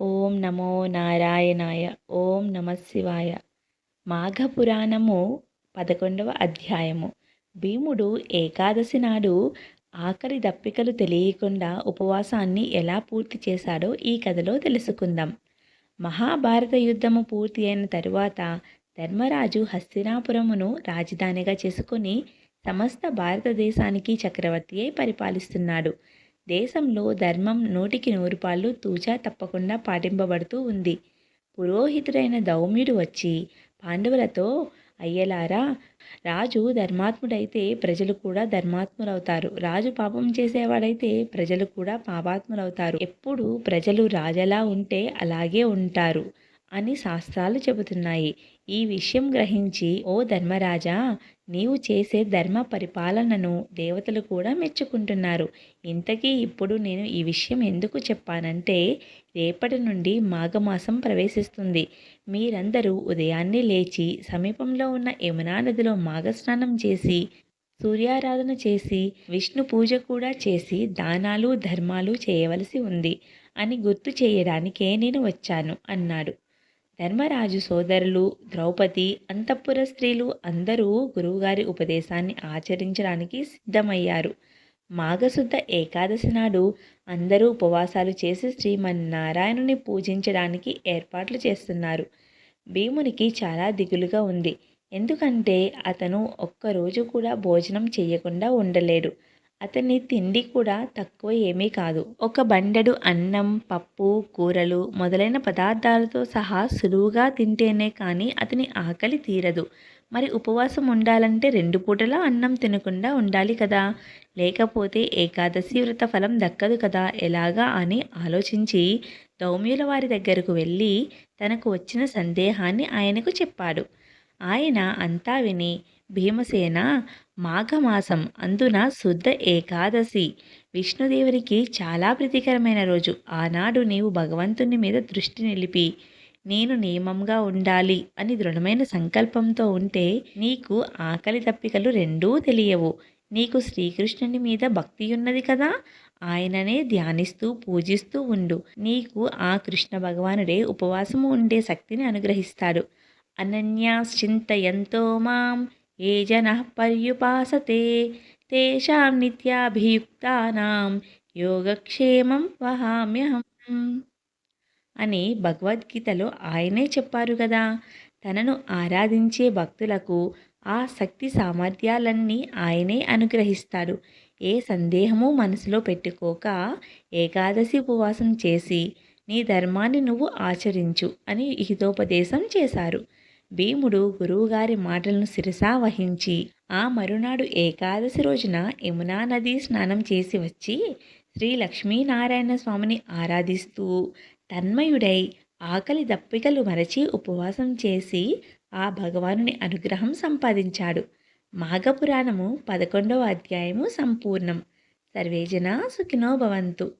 ఓం నమో నారాయణాయ ఓం నమశివాయ మాఘపురాణము పదకొండవ అధ్యాయము. భీముడు ఏకాదశి నాడు ఆఖరి దప్పికలు తెలియకుండా ఉపవాసాన్ని ఎలా పూర్తి చేశాడో ఈ కథలో తెలుసుకుందాం. మహాభారత యుద్ధము పూర్తి అయిన తరువాత ధర్మరాజు హస్తినాపురమును రాజధానిగా చేసుకుని సమస్త భారతదేశానికి చక్రవర్తి అయి పరిపాలిస్తున్నాడు. దేశంలో ధర్మం నూటికి నూరు పాళ్ళు తూచా తప్పకుండా పాటింపబడుతూ ఉంది. పురోహితుడైన దౌమ్యుడు వచ్చి పాండవులతో అయ్యలారా రాజు ధర్మాత్ముడైతే ప్రజలు కూడా ధర్మాత్ములవుతారు. రాజు పాపం చేసేవాడైతే ప్రజలు కూడా పాపాత్ములవుతారు. ఎప్పుడు ప్రజలు రాజలా ఉంటే అలాగే ఉంటారు. అని శాస్త్రాలు చెబుతున్నాయి. ఈ విషయం గ్రహించి ఓ ధర్మరాజా నీవు చేసే ధర్మ పరిపాలనను దేవతలు కూడా మెచ్చుకుంటున్నారు. ఇంతకీ ఇప్పుడు నేను ఈ విషయం ఎందుకు చెప్పానంటే రేపటి నుండి మాఘమాసం ప్రవేశిస్తుంది. మీరందరూ ఉదయాన్నే లేచి సమీపంలో ఉన్న యమునా నదిలో మాఘస్నానం చేసి సూర్యారాధన చేసి విష్ణు పూజ కూడా చేసి దానాలు ధర్మాలు చేయవలసి ఉంది అని గుర్తు చేయడానికే నేను వచ్చాను అన్నాడు. ధర్మరాజు సోదరులు ద్రౌపది అంతఃపుర స్త్రీలు అందరూ గురువుగారి ఉపదేశాన్ని ఆచరించడానికి సిద్ధమయ్యారు. మాఘశుద్ధ ఏకాదశి నాడు అందరూ ఉపవాసాలు చేసి శ్రీమన్నారాయణుని పూజించడానికి ఏర్పాట్లు చేస్తున్నారు. భీమునికి చాలా దిగులుగా ఉంది. ఎందుకంటే అతను ఒక్కరోజు కూడా భోజనం చేయకుండా ఉండలేడు. అతని తిండి కూడా తక్కువ ఏమీ కాదు. ఒక బండెడు అన్నం పప్పు కూరలు మొదలైన పదార్థాలతో సహా సులువుగా తింటేనే కానీ అతని ఆకలి తీరదు. మరి ఉపవాసం ఉండాలంటే రెండు పూటలా అన్నం తినకుండా ఉండాలి కదా? లేకపోతే ఏకాదశి వ్రత ఫలం దక్కదు కదా? ఎలాగా అని ఆలోచించి దౌమ్యుల వారి దగ్గరకు వెళ్ళి తనకు వచ్చిన సందేహాన్ని ఆయనకు చెప్పాడు. ఆయన అంతా విని భీమసేన మాఘమాసం అందున శుద్ధ ఏకాదశి. విష్ణుదేవునికి చాలా ప్రీతికరమైన రోజు. ఆనాడు నీవు భగవంతుని మీద దృష్టి నిలిపి నేను నియమంగా ఉండాలి అని దృఢమైన సంకల్పంతో ఉంటే నీకు ఆకలి తప్పికలు రెండూ తెలియవు. నీకు శ్రీకృష్ణుని మీద భక్తి ఉన్నది కదా? ఆయననే ధ్యానిస్తూ పూజిస్తూ ఉండు. నీకు ఆ కృష్ణ భగవానుడే ఉపవాసము ఉండే శక్తిని అనుగ్రహిస్తాడు. అనన్యాశ్చింతయంతో మాం ఏ జన పర్యుపాసతే? తేషాం నిత్యాభియుక్తానాం యోగక్షేమం వహామ్యహం. అని భగవద్గీతలో ఆయనే చెప్పారు కదా తనను ఆరాధించే భక్తులకు ఆ శక్తి సామర్థ్యాలన్నీ ఆయనే అనుగ్రహిస్తాడు. ఏ సందేహము మనసులో పెట్టుకోక ఏకాదశి ఉపవాసం చేసి నీ ధర్మాన్ని నువ్వు ఆచరించు అని హితోపదేశం చేశారు. భీముడు గురువుగారి మాటలను శిరసా వహించి ఆ మరునాడు ఏకాదశి రోజున యమునా నది స్నానం చేసి వచ్చి శ్రీ లక్ష్మీనారాయణ స్వామిని ఆరాధిస్తూ తన్మయుడై ఆకలి దప్పికలు మరచి ఉపవాసం చేసి ఆ భగవానుని అనుగ్రహం సంపాదించాడు. మాఘపురాణము పదకొండవ అధ్యాయము సంపూర్ణం. సర్వేజన సుఖినో భవంతు.